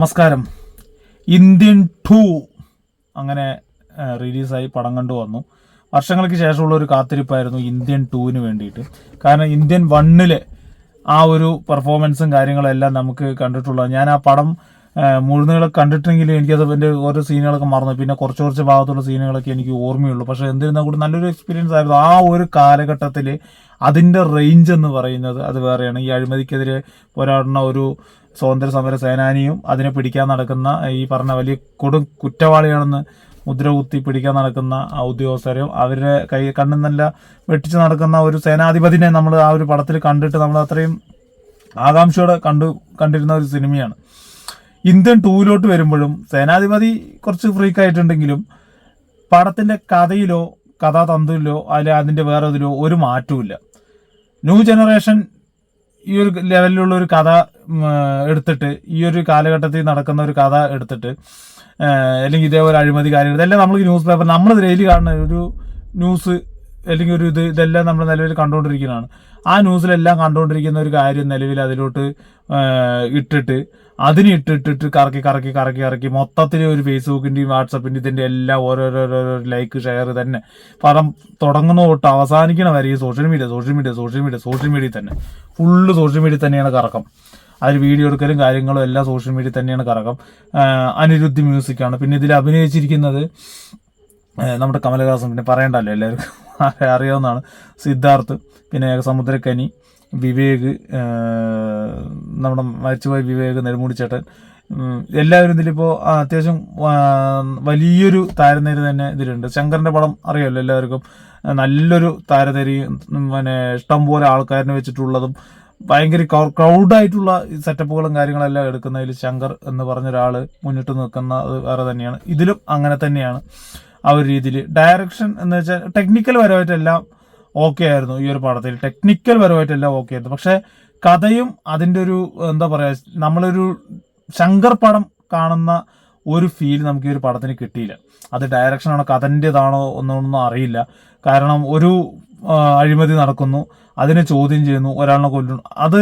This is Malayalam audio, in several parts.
നമസ്കാരം. ഇന്ത്യൻ ടു അങ്ങനെ റിലീസായി പടം കണ്ടു വന്നു. വർഷങ്ങൾക്ക് ശേഷമുള്ള ഒരു കാത്തിരിപ്പായിരുന്നു ഇന്ത്യൻ ടൂവിന് വേണ്ടിയിട്ട്. കാരണം ഇന്ത്യൻ വണ്ണിലെ ആ ഒരു പെർഫോമൻസും കാര്യങ്ങളെല്ലാം നമുക്ക് കണ്ടിട്ടുള്ളത് ഞാൻ ആ പടം ആ, മുഴുനീളെ കണ്ടിട്ടെങ്കിലും എനിക്കത് എന്റെ ഓരോ സീനുകളൊക്കെ മറന്നു. പിന്നെ കുറച്ച് കുറച്ച് ഭാഗത്തുള്ള സീനുകളൊക്കെ എനിക്ക് ഓർമ്മയുള്ളൂ. പക്ഷേ എന്നിരുന്നാൽ കൂടി നല്ലൊരു എക്സ്പീരിയൻസ് ആയിരുന്നു. ആ ഒരു കാലഘട്ടത്തിൽ അതിന്റെ റേഞ്ച് എന്ന് പറയുന്നത് അത് വേറെയാണ്. ഈ അഴിമതിക്കെതിരെ പോരാടുന്ന ഒരു സ്വാതന്ത്ര്യ സമര സേനാനിയും അതിനെ പിടിക്കാൻ നടക്കുന്ന ഈ പറഞ്ഞ വലിയ കൊടും കുറ്റവാളിയാണെന്ന് മുദ്ര കുത്തി പിടിക്കാൻ നടക്കുന്ന ആ ഉദ്യോഗസ്ഥരും അവരുടെ കൈ കണ്ണും നല്ല വെട്ടിച്ച് നടക്കുന്ന ഒരു സേനാധിപതിനെ നമ്മൾ ആ ഒരു പടത്തിൽ കണ്ടിട്ട് നമ്മൾ അത്രയും ആകാംക്ഷയോടെ കണ്ടു കണ്ടിരുന്ന ഒരു സിനിമയാണ്. ഇന്ത്യൻ ടൂവിലോട്ട് വരുമ്പോഴും സേനാധിപതി കുറച്ച് ഫ്രീക്ക് ആയിട്ടുണ്ടെങ്കിലും പടത്തിന്റെ കഥയിലോ കഥാതന്തുവിലോ അല്ലെ അതിന്റെ വേറെ ഇതിലോ ഒരു മാറ്റവുമില്ല. ന്യൂ ജനറേഷൻ ഈ ഒരു ലെവലിലുള്ള ഒരു കഥ എടുത്തിട്ട് ഈ ഒരു കാലഘട്ടത്തിൽ നടക്കുന്ന ഒരു കഥ എടുത്തിട്ട് അല്ലെങ്കിൽ ഇതേപോലെ അഴിമതി കാര്യങ്ങൾ ഇതെല്ലാം നമ്മൾ ന്യൂസ് പേപ്പർ നമ്മൾ ഡെയിലി കാണുന്ന ഒരു ന്യൂസ് അല്ലെങ്കിൽ ഒരു ഇത് ഇതെല്ലാം നമ്മൾ നിലവിൽ കണ്ടുകൊണ്ടിരിക്കുന്നതാണ്. ആ ന്യൂസിലെല്ലാം കണ്ടുകൊണ്ടിരിക്കുന്ന ഒരു കാര്യം നിലവിൽ അതിലോട്ട് ഇട്ടിട്ട് അതിന് ഇട്ടിട്ടിട്ട് കറക്കി കറക്കി കറക്കി കറക്കി മൊത്തത്തിൽ ഒരു ഫേസ്ബുക്കിന്റെയും വാട്സപ്പിന്റെയും ഇതിന്റെ എല്ലാം ഓരോരോരോ ലൈക്ക് ഷെയർ തന്നെ. പടം തുടങ്ങുന്ന തൊട്ട് അവസാനിക്കണ വരെ ഈ social media social media social media social media തന്നെ. ഫുള്ള് സോഷ്യൽ മീഡിയ തന്നെയാണ് കറക്കം. അതിൽ വീഡിയോ എടുക്കലും കാര്യങ്ങളും എല്ലാം സോഷ്യൽ മീഡിയ തന്നെയാണ് കറക്കം. അനിരുദ്ധി മ്യൂസിക്കാണ്. പിന്നെ ഇതിൽ അഭിനയിച്ചിരിക്കുന്നത് നമ്മുടെ കമലഹാസൻ. പിന്നെ പറയണ്ടല്ലോ എല്ലാവർക്കും. അറിയാവുന്നതാണ്. സിദ്ധാർത്ഥ് പിന്നെ സമുദ്രക്കനി വിവേക് നമ്മുടെ മരിച്ചുപോയ വിവേക് നെടുമുടി ചേട്ടൻ ഉം, എല്ലാവരും ഇതിലിപ്പോൾ അത്യാവശ്യം വലിയൊരു താരനിര തന്നെ ഇതിലുണ്ട്. ശങ്കറിന്റെ പടം അറിയാമല്ലോ എല്ലാവർക്കും. നല്ലൊരു താരതരി പിന്നെ ഇഷ്ടം പോലെ ആൾക്കാരിനെ വെച്ചിട്ടുള്ളതും ഭയങ്കര ക്രൗഡായിട്ടുള്ള സെറ്റപ്പുകളും കാര്യങ്ങളെല്ലാം എടുക്കുന്നതിൽ ശങ്കർ എന്ന് പറഞ്ഞ ഒരാൾ മുന്നിട്ട് നിൽക്കുന്നത് വേറെ തന്നെയാണ്. ഇതിലും അങ്ങനെ തന്നെയാണ്. ആ ഒരു രീതിയിൽ. ഡയറക്ഷൻ എന്ന് വെച്ചാൽ ടെക്നിക്കൽ പരമായിട്ടെല്ലാം ഓക്കെ ആയിരുന്നു ഈ ഒരു പടത്തിൽ ടെക്നിക്കൽ പരമായിട്ടെല്ലാം ഓക്കെ ആയിരുന്നു. പക്ഷേ കഥയും അതിന്റെ ഒരു എന്താ പറയുക നമ്മളൊരു ശങ്കർ പടം കാണുന്ന ഒരു ഫീൽ നമുക്ക് ഈ ഒരു പടത്തിന് കിട്ടിയില്ല. അത് ഡയറക്ഷനാണോ കഥന്റെതാണോ എന്നൊന്നും അറിയില്ല. കാരണം ഒരു അഴിമതി നടക്കുന്നു. അതിനെ ചോദ്യം ചെയ്യുന്നു. ഒരാളിനെ കൊല്ലുന്നു. അത്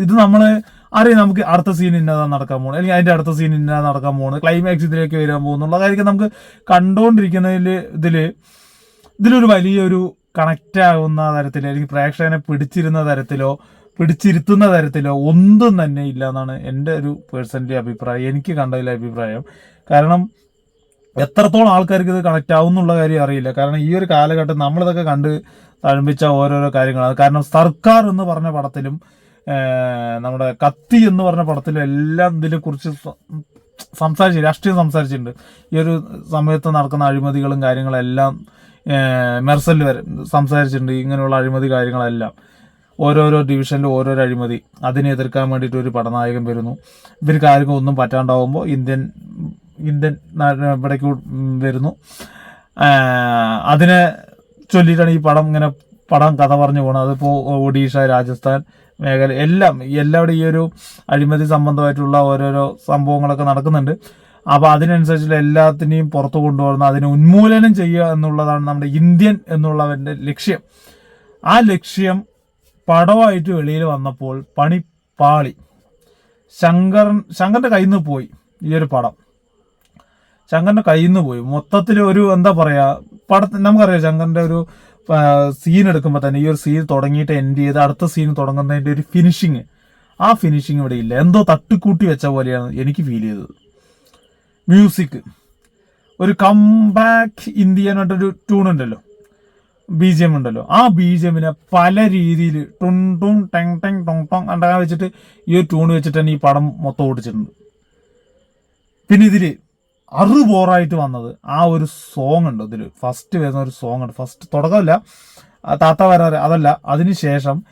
ഇത് നമ്മൾ അറിയാം നമുക്ക് അടുത്ത സീൻ ഇന്നതാ നടക്കാൻ പോകുന്നത് അല്ലെങ്കിൽ അതിന്റെ അടുത്ത സീൻ ഇന്നതാ നടക്കാൻ പോകുന്നത് ക്ലൈമാക്സ് ഇതിലേക്ക് വരാൻ പോകുന്നുള്ള കാര്യമൊക്കെ നമുക്ക് കണ്ടുകൊണ്ടിരിക്കുന്നതിൽ ഇതിൽ ഇതിലൊരു വലിയൊരു കണക്റ്റ് ആകുന്ന തരത്തിൽ അല്ലെങ്കിൽ പ്രേക്ഷകനെ പിടിച്ചിരുന്ന തരത്തിലോ പിടിച്ചിരുത്തുന്ന തരത്തിലോ ഒന്നും തന്നെ ഇല്ല എന്നാണ് എന്റെ ഒരു പേഴ്സണലി അഭിപ്രായം. എനിക്ക് കണ്ടതിലെ അഭിപ്രായം. കാരണം എത്രത്തോളം ആൾക്കാർക്ക് ഇത് കണക്റ്റ് ആവും എന്നുള്ള കാര്യം അറിയില്ല. കാരണം ഈ ഒരു കാലഘട്ടം നമ്മളിതൊക്കെ കണ്ട് തഴമ്പിച്ച ഓരോരോ കാര്യങ്ങളാണ്. കാരണം സർക്കാർ എന്ന് പറഞ്ഞ പടത്തിലും നമ്മുടെ കത്തി എന്ന് പറഞ്ഞ പടത്തിൽ എല്ലാം ഇതിനെ കുറിച്ച് സംസാരിച്ചു രാഷ്ട്രീയം സംസാരിച്ചിട്ടുണ്ട്. ഈ ഒരു സമയത്ത് നടക്കുന്ന അഴിമതികളും കാര്യങ്ങളെല്ലാം ഏഹ്, മെർസലിൽ വരെ സംസാരിച്ചിട്ടുണ്ട്. ഇങ്ങനെയുള്ള അഴിമതി കാര്യങ്ങളെല്ലാം. ഓരോരോ ഡിവിഷനിലും ഓരോരോ അഴിമതി. അതിനെ എതിർക്കാൻ വേണ്ടിയിട്ട് ഒരു പടനായകൻ വരുന്നു. ഇവർക്ക് ആർക്കും ഒന്നും പറ്റാണ്ടാവുമ്പോൾ ഇന്ത്യൻ ഇന്ത്യൻ ഇവിടേക്ക് വരുന്നു. അതിനെ ചൊല്ലിയിട്ടാണ് ഈ പടം ഇങ്ങനെ പടം കഥ പറഞ്ഞു പോകുന്നത് അതിപ്പോൾ ഒഡീഷ രാജസ്ഥാൻ മേഖല എല്ലാം എല്ലാവിടെ ഈ ഒരു അഴിമതി സംബന്ധമായിട്ടുള്ള ഓരോരോ സംഭവങ്ങളൊക്കെ നടക്കുന്നുണ്ട്. അപ്പോൾ അതിനനുസരിച്ചുള്ള എല്ലാത്തിനെയും പുറത്തു കൊണ്ടുവരുന്ന അതിനെ ഉന്മൂലനം ചെയ്യുക എന്നുള്ളതാണ് നമ്മുടെ ഇന്ത്യൻ എന്നുള്ളവന്റെ ലക്ഷ്യം. ആ ലക്ഷ്യം പടമായിട്ട് വെളിയിൽ വന്നപ്പോൾ പണിപ്പാളി പാളി ശങ്കർ ശങ്കറിന്റെ കയ്യിൽ നിന്ന് പോയി ഈ ഒരു പടം. ശങ്കറിന്റെ കയ്യിൽ നിന്ന് പോയി. മൊത്തത്തിൽ ഒരു എന്താ പറയുക പടത്തിൽ നമുക്കറിയാം ശങ്കറിന്റെ ഒരു സീൻ എടുക്കുമ്പോൾ തന്നെ ഈ ഒരു സീൻ തുടങ്ങിയിട്ട് എൻഡ് ചെയ്ത് അടുത്ത സീൻ തുടങ്ങുന്നതിന്റെ ഒരു ഫിനിഷിങ് ആ ഫിനിഷിങ് ഇവിടെ ഇല്ല. എന്തോ തട്ടിക്കൂട്ടി വെച്ച പോലെയാണ് എനിക്ക് ഫീൽ ചെയ്തത്. മ്യൂസിക് ഒരു കംബാക്ക് ഇന്ത്യ എന്നിട്ടൊരു ട്യൂൺ ഉണ്ടല്ലോ. ബി ജി എം ഉണ്ടല്ലോ. ആ ബി ജി എമ്മിനെ പല രീതിയിൽ ടുൺ ടുൺ ടെങ് ടെങ് ടൊങ് ടൊങ് ഉണ്ടാകാൻ വെച്ചിട്ട് ഈ ഒരു ട്യൂൺ വെച്ചിട്ട് തന്നെ ഈ പടം മൊത്തം ഓടിച്ചിട്ടുണ്ട്. പിന്നെ ഇതിൽ അറു ബോറായിട്ട് വന്നത്. ആ ഒരു സോങ് ഉണ്ട് അതിൽ ഫസ്റ്റ് വരുന്ന ഒരു സോങ് ഉണ്ട്. ഫസ്റ്റ് തുടക്കമല്ല. താത്ത വരാറ് അതല്ല. അതിനുശേഷം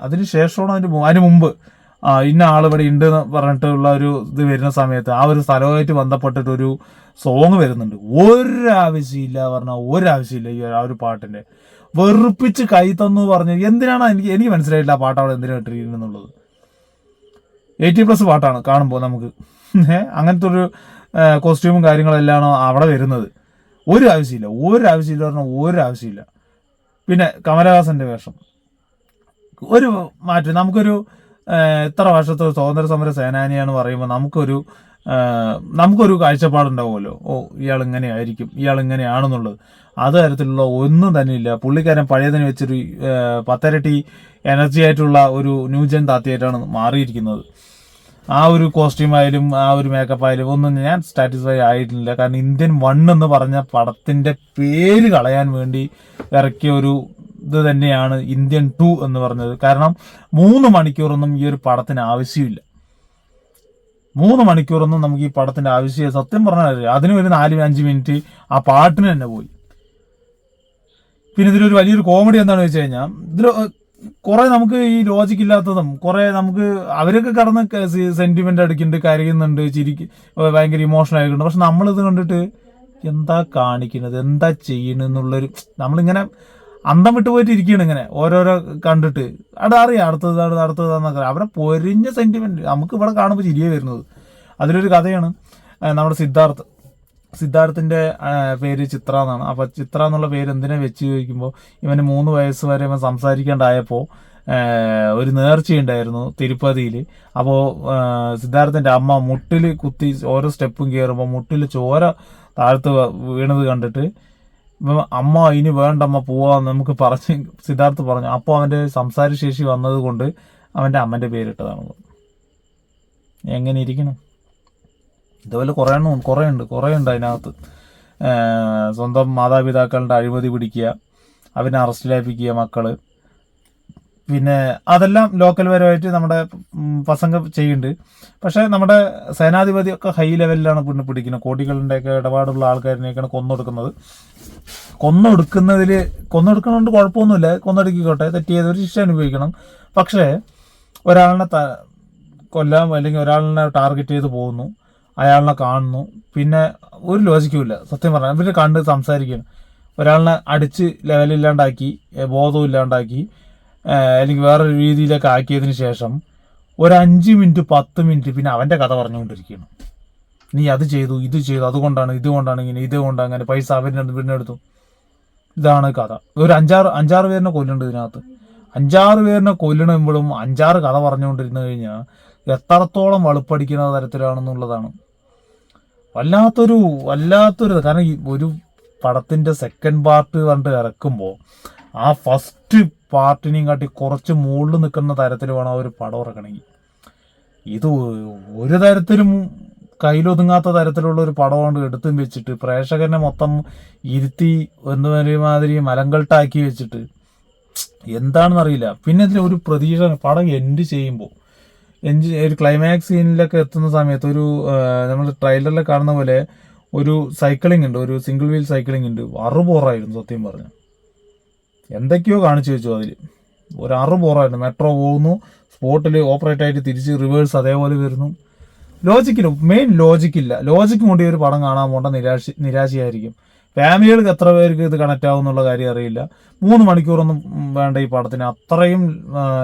അതിന് ശേഷമാണ് അതിന് അതിന് മുമ്പ് ഇന്ന ആൾ ഇവിടെ ഉണ്ട് എന്ന് പറഞ്ഞിട്ടുള്ള ഒരു ഇത് വരുന്ന സമയത്ത് ആ ഒരു സ്ഥലവുമായിട്ട് ബന്ധപ്പെട്ടിട്ടൊരു സോങ് വരുന്നുണ്ട്. ഒരാവശ്യമില്ല പറഞ്ഞാൽ ഒരാവശ്യമില്ല ഈ ആ ഒരു പാട്ടിന്റെ വെറുപ്പിച്ച് കൈ തന്നു പറഞ്ഞ് എന്തിനാണ് എനിക്ക് എനിക്ക് മനസ്സിലായില്ല ആ പാട്ട് അവിടെ എന്തിനാ എന്നുള്ളത്. എയ്റ്റി പ്ലസ് പാട്ടാണ് കാണുമ്പോൾ നമുക്ക്. അങ്ങനത്തെ ഒരു കോസ്റ്റ്യൂമും കാര്യങ്ങളെല്ലാം അവിടെ വരുന്നത്? ഒരു ആവശ്യമില്ല. ഒരു ആവശ്യമില്ല പറഞ്ഞാൽ ഒരു ആവശ്യമില്ല. പിന്നെ കമലഹാസന്റെ വേഷം. ഒരു മാറ്റം. നമുക്കൊരു ഇത്ര വർഷത്തെ സ്വാതന്ത്ര്യ സമര സേനാനിയാണ് പറയുമ്പോൾ നമുക്കൊരു നമുക്കൊരു കാഴ്ചപ്പാടുണ്ടാവുമല്ലോ. ഓ ഇയാൾ ഇങ്ങനെ ആയിരിക്കും ഇയാൾ ഇങ്ങനെയാണെന്നുള്ളത്. അത് തരത്തിലുള്ള ഒന്നും തന്നെ ഇല്ല പുള്ളിക്കാരൻ പഴയതിന് വെച്ചൊരു പത്തരട്ടി എനർജി ആയിട്ടുള്ള ഒരു ന്യൂജൻ താത്തിയായിട്ടാണ് മാറിയിരിക്കുന്നത്. ആ ഒരു കോസ്റ്റ്യൂം ആയാലും ആ ഒരു മേക്കപ്പ് ആയാലും ഒന്നും ഞാൻ സാറ്റിസ്ഫൈ ആയിട്ടില്ല. കാരണം ഇന്ത്യൻ വൺ എന്ന് പറഞ്ഞ പടത്തിന്റെ പേര് കളയാൻ വേണ്ടി ഇറക്കിയ ഒരു ഇത് തന്നെയാണ് ഇന്ത്യൻ ടു എന്ന് പറഞ്ഞത്. കാരണം മൂന്ന് മണിക്കൂറൊന്നും ഈ ഒരു പടത്തിന് ആവശ്യമില്ല. മൂന്ന് മണിക്കൂറൊന്നും നമുക്ക് ഈ പടത്തിന്റെ ആവശ്യം സത്യം പറഞ്ഞാൽ അതിന് ഒരു നാല് അഞ്ച് മിനിറ്റ് ആ പാട്ടിന് തന്നെ പോയി. പിന്നെ ഇതിലൊരു വലിയൊരു കോമഡി എന്താണെന്ന് വെച്ച് കഴിഞ്ഞാൽ ഇതിൽ കുറെ നമുക്ക് ഈ ലോജിക് ഇല്ലാത്തതും കുറെ നമുക്ക് അവരൊക്കെ കടന്ന് സെന്റിമെന്റ് അടിക്കുന്നുണ്ട് കരയുന്നുണ്ട് ചിരിക്ക് ഭയങ്കര ഇമോഷണൽ ആയിട്ടുണ്ട്. പക്ഷെ നമ്മളിത് കണ്ടിട്ട് എന്താ കാണിക്കുന്നത് എന്താ ചെയ്യണെന്നുള്ളൊരു നമ്മളിങ്ങനെ അന്തം വിട്ട് പോയിട്ട് ഇരിക്കുകയാണ് ഇങ്ങനെ ഓരോരോ കണ്ടിട്ട്. അവിടെ അറിയാം അടുത്തതാണ് അടുത്തതാന്നൊക്കെ അവരെ പൊരിഞ്ഞ സെന്റിമെന്റ് നമുക്ക് ഇവിടെ കാണുമ്പോൾ ചിരിയേ വരുന്നത്. അതിലൊരു കഥയാണ് നമ്മുടെ സിദ്ധാർത്ഥ്. സിദ്ധാർത്ഥിന്റെ പേര് ചിത്ര എന്നാണ്. അപ്പൊ ചിത്ര എന്നുള്ള പേര് എന്തിനാ വെച്ച് ചോദിക്കുമ്പോൾ ഇവന് മൂന്ന് വയസ്സ് വരെ ഇവൻ സംസാരിക്കേണ്ടായപ്പോൾ ഒരു നേർച്ചയുണ്ടായിരുന്നു തിരുപ്പതിയിൽ അപ്പോൾ സിദ്ധാർത്ഥന്റെ അമ്മ മുട്ടിൽ കുത്തി ഓരോ സ്റ്റെപ്പും കയറുമ്പോൾ മുട്ടിൽ ചോര താഴ്ത്ത് വീണത് കണ്ടിട്ട് അമ്മ ഇനി വേണ്ട അമ്മ പോവാന്ന് നമുക്ക് പറഞ്ഞ് സിദ്ധാർത്ഥ് പറഞ്ഞു. അപ്പോൾ അവന്റെ സംസാരശേഷി വന്നത് കൊണ്ട് അവന്റെ അമ്മന്റെ പേരിട്ടതാണ് എങ്ങനെ ഇരിക്കണം? ഇതുപോലെ കുറേ എണ്ണം കുറേ ഉണ്ട് കുറേ ഉണ്ട് അതിനകത്ത്. സ്വന്തം മാതാപിതാക്കളുടെ അഴിമതി പിടിക്കുക അവനെ അറസ്റ്റിലാപ്പിക്കുക മക്കൾ. പിന്നെ അതെല്ലാം ലോക്കൽ പരമായിട്ട് നമ്മുടെ പ്രസംഗം ചെയ്യുന്നുണ്ട്. പക്ഷെ നമ്മുടെ സേനാധിപതി ഒക്കെ ഹൈ ലെവലിലാണ് പിന്നെ പിടിക്കുന്നത്. കോടികളുടെ ഒക്കെ ഇടപാടുള്ള ആൾക്കാരിനെയൊക്കെയാണ് കൊന്നൊടുക്കുന്നത്. കൊന്നൊടുക്കുന്നതിൽ കൊന്നൊടുക്കണോണ്ട് കുഴപ്പമൊന്നുമില്ല. കൊന്നൊടുക്കിക്കോട്ടെ തെറ്റ് ചെയ്തൊരു ശിക്ഷ അനുഭവിക്കണം. പക്ഷേ ഒരാളിനെ ത കൊല്ലാൻ അല്ലെങ്കിൽ ഒരാളിനെ ടാർഗറ്റ് ചെയ്ത് പോകുന്നു. അയാളിനെ കാണുന്നു. പിന്നെ ഒരു ലോജിക്കുമില്ല സത്യം പറഞ്ഞാൽ പിന്നെ കണ്ട് സംസാരിക്കണം ഒരാളിനെ അടിച്ച് ലെവലില്ലാണ്ടാക്കി ബോധവും ഇല്ലാണ്ടാക്കി അല്ലെങ്കിൽ വേറൊരു രീതിയിലൊക്കെ ആക്കിയതിന് ശേഷം ഒരു അഞ്ച് മിനിറ്റ് പത്ത് മിനിറ്റ് പിന്നെ അവന്റെ കഥ പറഞ്ഞുകൊണ്ടിരിക്കുകയാണ് നീ അത് ചെയ്തു ഇത് ചെയ്തു അതുകൊണ്ടാണ് ഇതുകൊണ്ടാണ് ഇങ്ങനെ ഇതുകൊണ്ട് അങ്ങനെ പൈസ അവരുടെ പിന്നെ എടുത്തു. ഇതാണ് കഥ. ഒരു അഞ്ചാറ് അഞ്ചാറ് പേരിനെ കൊല്ലുന്നുണ്ട് ഇതിനകത്ത്. അഞ്ചാറ് പേരിനെ കൊല്ലണമ്പോഴും അഞ്ചാറ് കഥ പറഞ്ഞുകൊണ്ടിരുന്നു കഴിഞ്ഞാൽ എത്രത്തോളം വളുപ്പടിക്കുന്ന തരത്തിലാണെന്നുള്ളതാണ്. വല്ലാത്തൊരു വല്ലാത്തൊരു കാരണം ഒരു പടത്തിന്റെ സെക്കൻഡ് പാർട്ട് കണ്ട് ഇറക്കുമ്പോൾ ആ ഫസ്റ്റ് പാർട്ടിനെയും കാട്ടി കുറച്ച് മുകളിൽ നിൽക്കുന്ന തരത്തിൽ വേണം ആ ഒരു പടം ഇറക്കണമെങ്കിൽ. ഇത് ഒരു തരത്തിലും കയ്യിലൊതുങ്ങാത്ത തരത്തിലുള്ള ഒരു പടം കൊണ്ട് എടുത്തും വെച്ചിട്ട് പ്രേക്ഷകനെ മൊത്തം ഇരുത്തി എന്ന് മാതിരി മലങ്കൾട്ടാക്കി വെച്ചിട്ട്. എന്താണെന്ന് അറിയില്ല പിന്നെ ഇതിൽ ഒരു പ്രതീക്ഷ പടം എൻഡ് ചെയ്യുമ്പോൾ എൻഡ് ഒരു ക്ലൈമാക്സ് സീനിലൊക്കെ എത്തുന്ന സമയത്ത് ഒരു നമ്മൾ ട്രെയിലറിൽ കാണുന്ന പോലെ ഒരു സൈക്ലിംഗ് ഉണ്ട് ഒരു സിംഗിൾ വീൽ സൈക്ലിംഗ് ഉണ്ട്. അറുപോറായിരുന്നു സത്യം പറഞ്ഞു. എന്തൊക്കെയോ കാണിച്ചു വെച്ചു അതിൽ ഒരു അറുപോറായിരുന്നു മെട്രോ പോകുന്നു സ്പോട്ടിൽ ഓപ്പറേറ്റ് ആയിട്ട് തിരിച്ച് റിവേഴ്സ് അതേപോലെ വരുന്നു. ലോജിക്കില്ല മെയിൻ ലോജിക്കില്ല ലോജിക്ക് കൊണ്ട് ഈ ഒരു പടം കാണാൻ പോകേണ്ട നിരാശ നിരാശയായിരിക്കും. ഫാമിലികൾക്ക് എത്ര പേർക്ക് ഇത് കണക്റ്റ് ആവും എന്നുള്ള കാര്യം അറിയില്ല. മൂന്ന് മണിക്കൂറൊന്നും വേണ്ട ഈ പാടത്തിന്. അത്രയും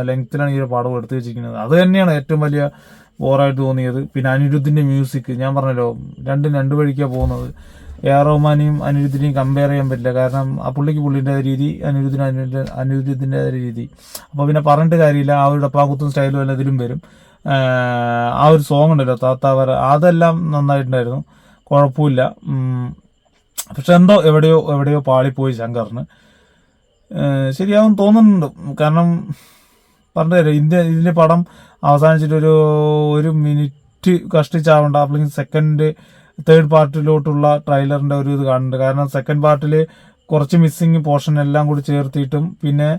ലെങ്ത്തിലാണ് ഈ ഒരു പാടം എടുത്തു വെച്ചിരിക്കുന്നത്. അത് തന്നെയാണ് ഏറ്റവും വലിയ ബോറായിട്ട് തോന്നിയത്. പിന്നെ അനിരുദ്ധിന്റെ മ്യൂസിക് ഞാൻ പറഞ്ഞല്ലോ രണ്ടും രണ്ട് വഴിക്കാണ് പോകുന്നത്. എ ആർ റഹ്മാനെയും അനിരുദ്ധിനെയും കമ്പയർ ചെയ്യാൻ പറ്റില്ല. കാരണം ആ പുള്ളിക്ക് പുള്ളിന്റെ രീതി അനിരുദ്ധിന് അനിരുദ്ധ അനിരുദ്ധിന്റെ രീതി. അപ്പോൾ പിന്നെ പറഞ്ഞിട്ട് കാര്യമില്ല. ആ ഒരു ഡപ്പാകുത്തും സ്റ്റൈലും എല്ലാം ഇതിലും വരും. ആ ഒരു സോങ് ഉണ്ടല്ലോ താത്താവര അതെല്ലാം നന്നായിട്ടുണ്ടായിരുന്നു. കുഴപ്പമില്ല. പക്ഷെ എന്തോ എവിടെയോ എവിടെയോ പാളിപ്പോയി ശങ്കറിന്. ശരിയാവും തോന്നുന്നുണ്ട്. കാരണം പറഞ്ഞു തരാം ഇന്ത്യ ഇതിന്റെ പടം അവസാനിച്ചിട്ടൊരു ഒരു മിനിറ്റ് കഷ്ടിച്ചാവണ്ട. അല്ലെങ്കിൽ സെക്കൻഡ് തേർഡ് പാർട്ടിലോട്ടുള്ള ട്രെയിലറിന്റെ ഒരു ഇത് കാണുന്നുണ്ട്. കാരണം സെക്കൻഡ് പാർട്ടിൽ കുറച്ച് മിസ്സിങ് പോർഷൻ എല്ലാം കൂടി ചേർത്തിയിട്ടും പിന്നെ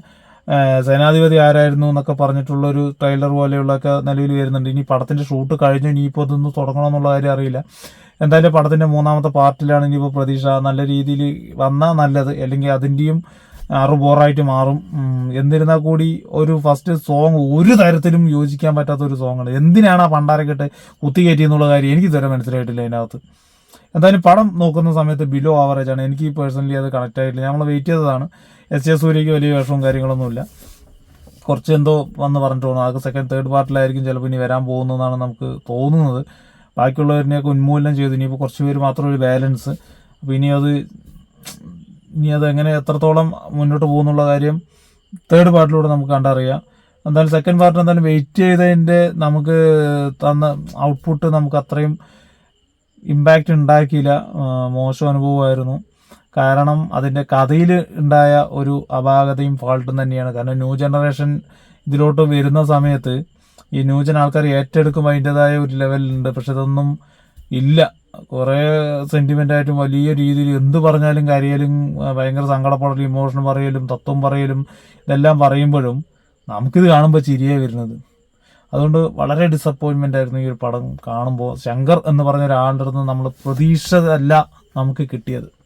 സേനാധിപതി ആരായിരുന്നു എന്നൊക്കെ പറഞ്ഞിട്ടുള്ള ഒരു ട്രെയിലർ പോലെയുള്ളൊക്കെ നിലവിൽ വരുന്നുണ്ട്. ഇനി പടത്തിന്റെ ഷൂട്ട് കഴിഞ്ഞു ഇനിയിപ്പോൾ തുടങ്ങണം എന്നുള്ള കാര്യം അറിയില്ല. എന്തായാലും പടത്തിന്റെ മൂന്നാമത്തെ പാർട്ടിലാണ് ഇനിയിപ്പോൾ പ്രതീക്ഷ. നല്ല രീതിയിൽ വന്നാൽ നല്ലത്. അല്ലെങ്കിൽ അതിന്റെയും ആറ് ബോറായിട്ട് മാറും. എന്നിരുന്നാൽ കൂടി ഒരു ഫസ്റ്റ് സോങ് ഒരു തരത്തിലും യോജിക്കാൻ പറ്റാത്ത ഒരു സോങ്ങാണ് എന്തിനാണ് ആ പണ്ടാരക്കെട്ട് കുത്തി എന്നുള്ള കാര്യം എനിക്ക് ഇതുവരെ മനസ്സിലായിട്ടില്ല അതിനകത്ത്. എന്തായാലും പടം നോക്കുന്ന സമയത്ത് ബിലോ ആവറേജ് ആണ്. എനിക്ക് പേഴ്സണലി അത് കണക്ട് ആയിട്ടില്ല. നമ്മൾ വെയിറ്റ് ചെയ്തതാണ്. എസ് ജെ സൂര്യക്ക് വലിയ വിഷമവും കാര്യങ്ങളൊന്നുമില്ല. കുറച്ച് എന്തോ വന്ന് പറഞ്ഞിട്ട് തോന്നുന്നു അത് സെക്കൻഡ് തേർഡ് പാർട്ടിലായിരിക്കും ചിലപ്പോൾ ഇനി വരാൻ പോകുന്നതെന്നാണ് നമുക്ക് തോന്നുന്നത്. ബാക്കിയുള്ളവരിനെയൊക്കെ ഉന്മൂലനം ചെയ്തു. ഇനിയിപ്പോൾ കുറച്ച് പേര് മാത്രം ഒരു ബാലൻസ് അപ്പോൾ ഇനി അത് ഇനി അത് എങ്ങനെ എത്രത്തോളം മുന്നോട്ട് പോകുന്നുള്ള കാര്യം തേർഡ് പാർട്ടിലൂടെ നമുക്ക് കണ്ടറിയാം. എന്തായാലും സെക്കൻഡ് പാർട്ട് എന്തായാലും വെയിറ്റ് ചെയ്തതിന്റെ നമുക്ക് തന്ന ഔട്ട്പുട്ട് നമുക്ക് അത്രയും ഇമ്പാക്റ്റ് ഉണ്ടാക്കിയില്ല മോശം അനുഭവമായിരുന്നു. കാരണം അതിന്റെ കഥയിൽ ഉണ്ടായ ഒരു അപാകതയും ഫാൾട്ടും തന്നെയാണ്. കാരണം ന്യൂ ജനറേഷൻ ഇതിലോട്ട് വരുന്ന സമയത്ത് ഈ ന്യൂ ജൻ ആൾക്കാർ ഏറ്റെടുക്കും അതിന്റെതായ ഒരു ലെവലുണ്ട് പക്ഷെ ഇതൊന്നും ഇല്ല. കുറേ സെന്റിമെന്റായിട്ടും വലിയ രീതിയിൽ എന്ത് പറഞ്ഞാലും കരയലും ഭയങ്കര സങ്കടപ്പെടലും ഇമോഷൻ പറയലും തത്വം പറയലും ഇതെല്ലാം പറയുമ്പോഴും നമുക്കിത് കാണുമ്പോൾ ചിരിയേ വരുന്നത്. അതുകൊണ്ട് വളരെ ഡിസപ്പോയിൻമെന്റ് ആയിരുന്നു ഈ ഒരു പടം കാണുമ്പോൾ. ശങ്കർ എന്ന് പറഞ്ഞ ഒരാളുടെ നമ്മൾ പ്രതീക്ഷയല്ല നമുക്ക് കിട്ടിയത്.